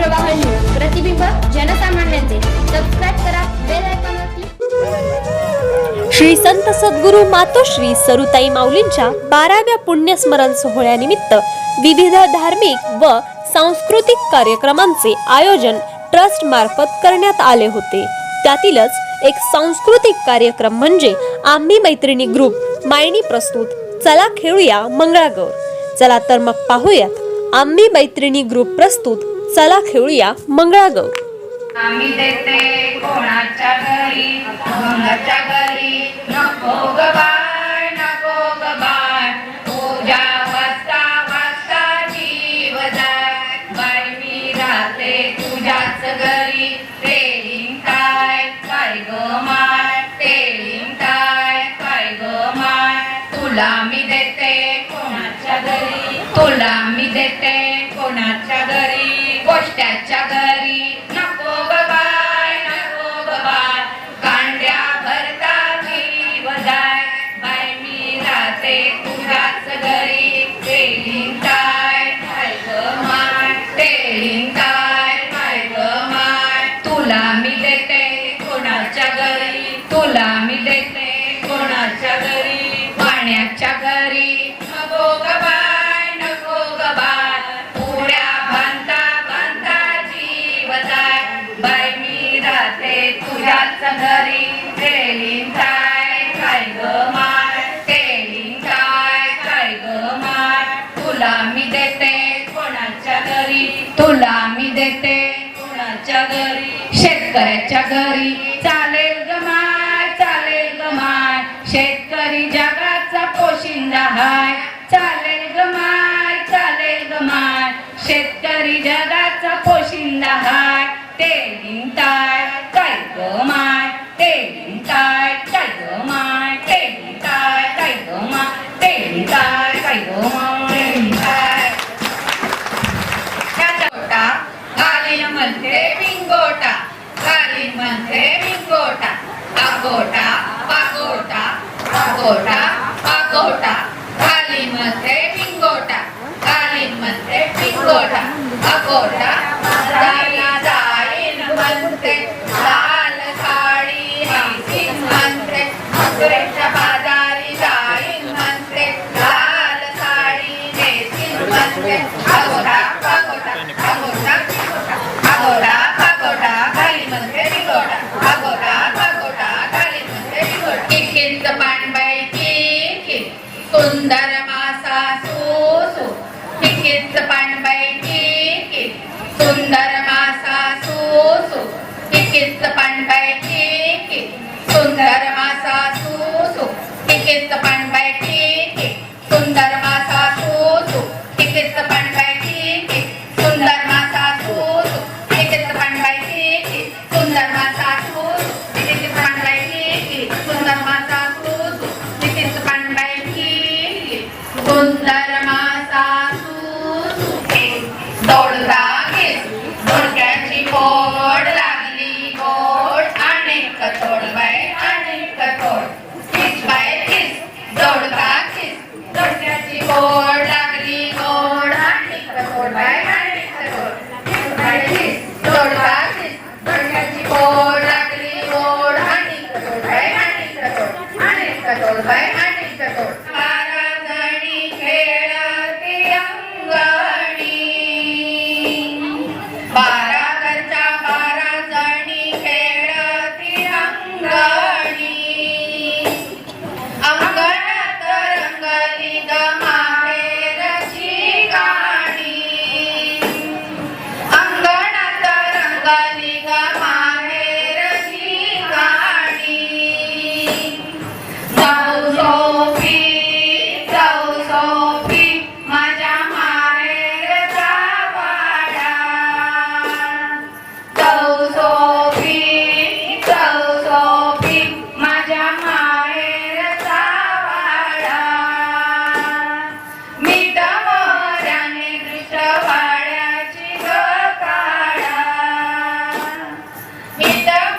प्रवाह न्यूज प्रतिबिंब जनसामान्यांचे. सबस्क्राईब करा बेल श्री संत सद्गुरू मातोश्री सरुताई माऊलींच्या बाराव्या पुण्यस्मरण सोहळ्यानिमित्त विविध धार्मिक व सांस्कृतिक कार्यक्रमांचे आयोजन ट्रस्ट मार्फत करण्यात आले होते. त्यातीलच एक सांस्कृतिक कार्यक्रम म्हणजे आम्ही मैत्रिणी ग्रुप मायनी प्रस्तुत. चला खेळूया मंगळागौर. चला तर मग पाहूयात. आम्ही मैत्रिणी ग्रुप प्रस्तुत चला खेळूया मंगळागौर आम्ही देते कोणाच्या घरी कोणाच्या घरी नको ग बाय नको ग बाय पूजा वाजता वाजता जीव जाय. बाय मी राहते तुझ्याच घरी तेलिंग काय काय ग माय तेलिंग काय काय ग माय तुला मी देते कोणाच्या घरी तुला मी देते कोणाच्या घरी गोष्ट शेतकऱ्याच्या घरी चालेल गमाय चालेल गमाय शेतकरी जगाचा पोशिंदा हाय. चालेल गमाय चालेल गमाय शेतकरी जगाचा पोशिंदा हाय. ते हिंताय काय गमाय ते हिंताय काय गमाय ते हिंताय काय गमाय ते हिंताय काय गमाय त्या छोटा Oh, yeah. Sundar Meet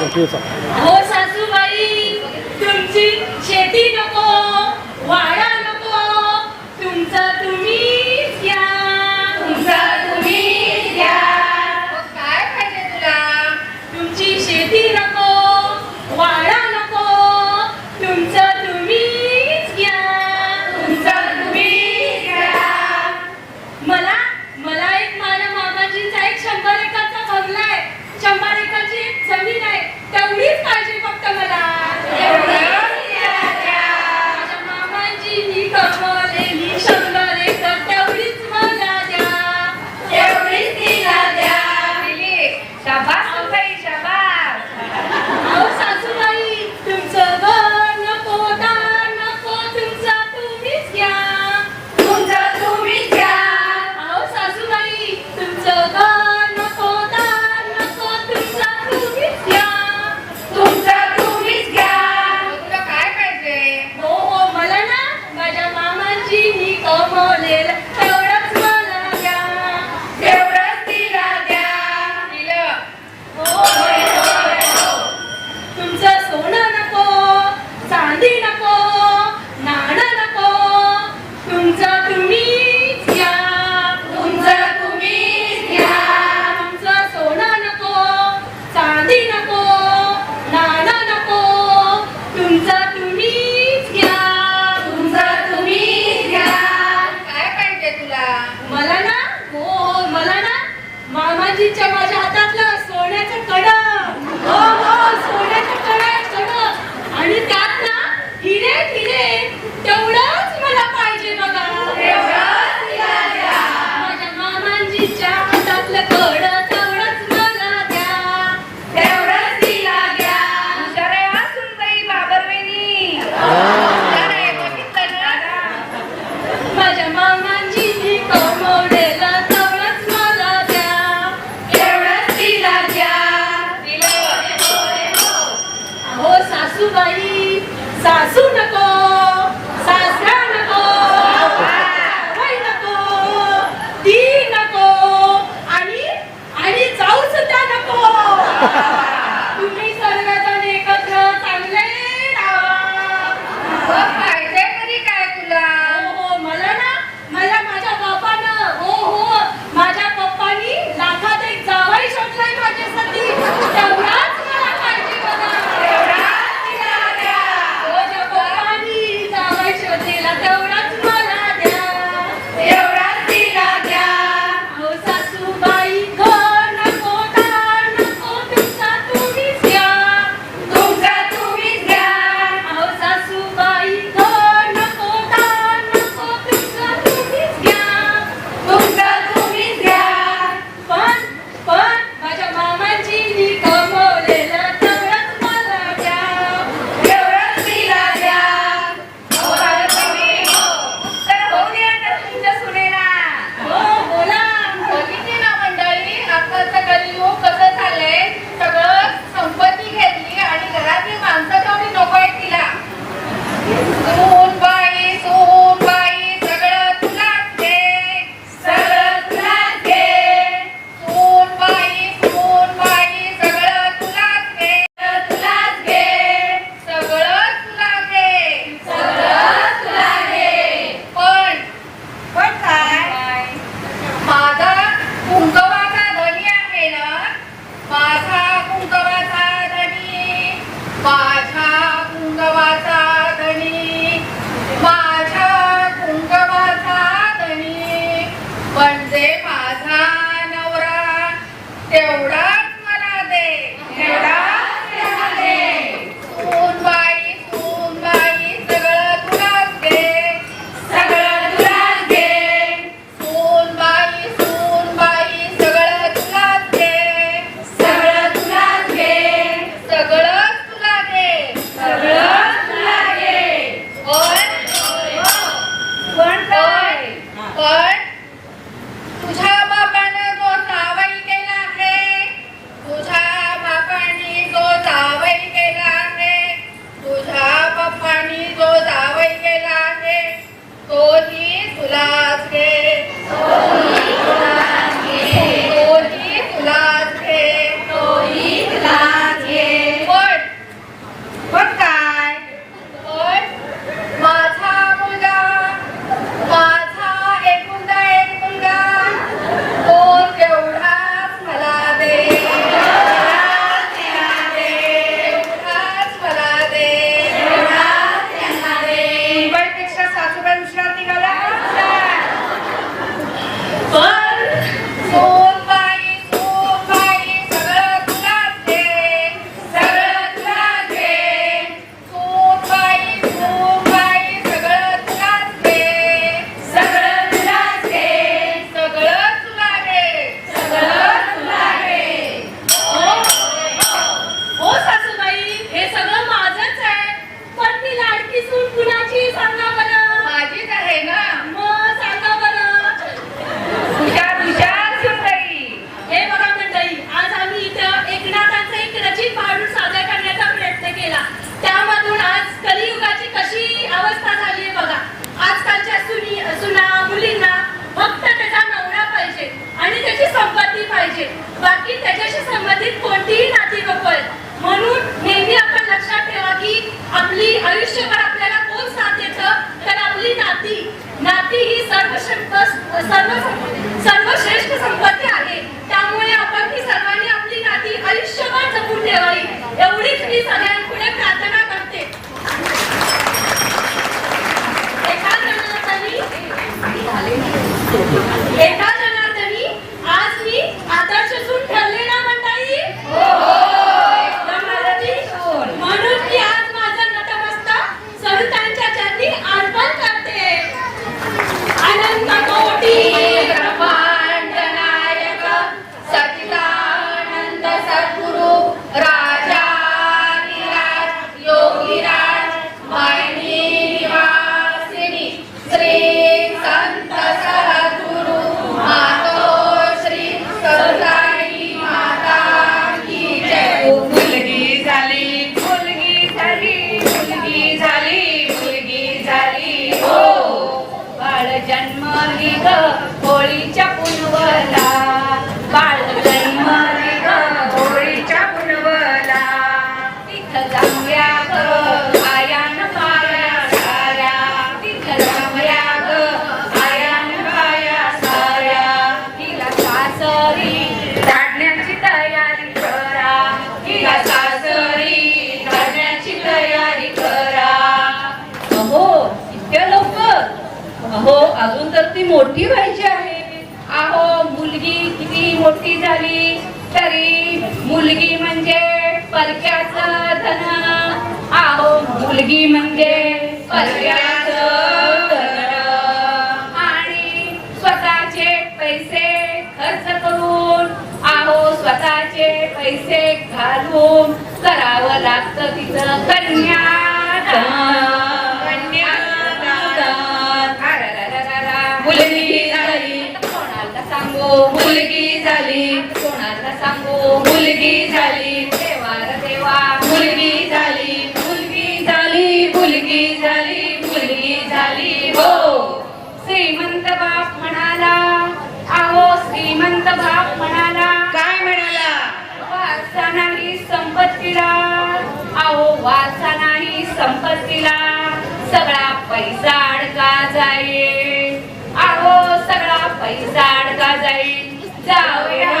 हो सासूबाई तेवढा सर्व सर्वश्रेष्ठ संपत्ती आहे. त्यामुळे आपण ती सर्वांनी आपली नाती आयुष्यभर जपून ठेवावी. एवढीच मी सगळ्यांपुढे प्रार्थना करते. एका अहो अजून तर ती मोठी व्हायची आहे. अहो मुलगी किती मोठी झाली तरी मुलगी म्हणजे परक्याच धन. अहो मुलगी म्हणजे परक्याच आणि स्वतःचे पैसे खर्च करून अहो स्वतःचे पैसे घालून करावं लागतं तिचं कन्यादान सांगू मुलगी झाली. कोणाला सांगू? मुलगी झाली. देवार देवा. मुलगी झाली. मुलगी झाली. मुलगी झाली. मुलगी झाली. हो. श्रीमंत बाप म्हणाला. अहो श्रीमंत बाप म्हणाला. काय म्हणाला? वाचा नाही संपत्तीला. अहो वाचा नाही संपत्तीला. सगळा पैसा अडका जाईल. अहो सगळा पैसा अडका जाईल. जाऊया.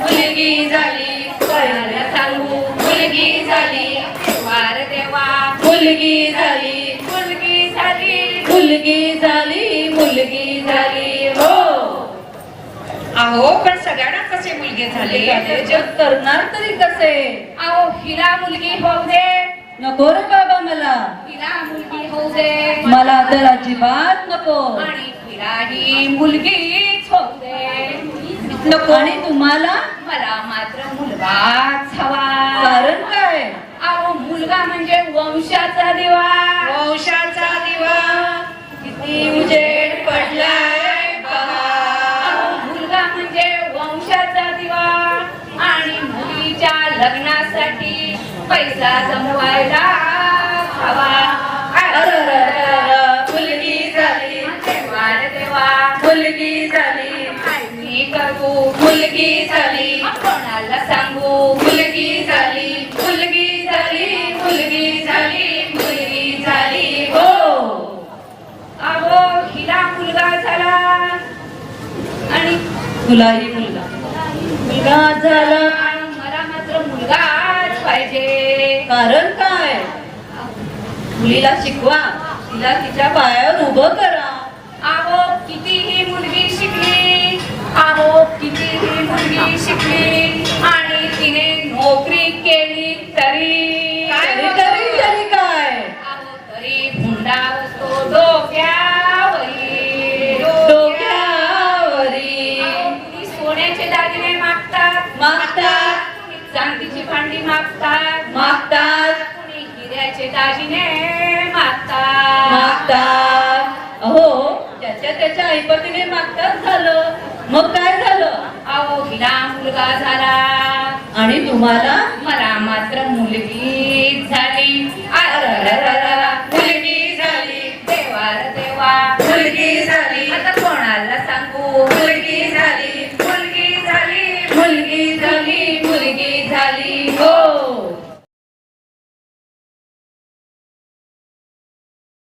मुलगी झाली कोणाला सांगू. मुलगी झाली वार देवा. मुलगी झाली मुलगी झाली. मुलगी झाली मुलगी झाली. हो. अहो पण सगळ्यांना कसे मुलगे झाले? झाले, जग करणार तरी कसे? अहो हिला मुलगी होऊ दे. नको रे बाबा मला. हिला मुलगी होऊ दे मला तर अजिबात नको. आणि हिलाही मुलगीच होऊ दे नको. आणि तुम्हाला? मला मात्र मुलगाच हवा कारण काय? अहो मुलगा म्हणजे वंशाचा दिवा. वंशाचा दिवा. किती उजेड पैसा जमवायला हवा. मुलगी झाली देवा रे देवा मुलगी झाली मी करू मुलगी झाली कोणाला सांगू मुलगी झाली मुलगी झाली मुलगी झाली मुलगी झाली हो अहो हिला मुलगा झाला आणि तुलाही मुलगा मुलगा झाला मला मात्र मुलगा पाहिजे. कारण काय? मुलीला शिकवा. तिला तिच्या पायावर उभं करा. आहो कितीही मुलगी शिकली आहो कितीही मुलगी शिकली आणि तिने नोकरी केली तरी भांडी मागतात. मागतात. कुणी हिऱ्याचे दागिने मागतात. मागतात. अहो ज्याच्या त्याच्या ऐपतीने मागतात झालं. मग काय झालं? अहो हिला मुलगा झाला. आणि तुम्हाला? मला मात्र मुलगी.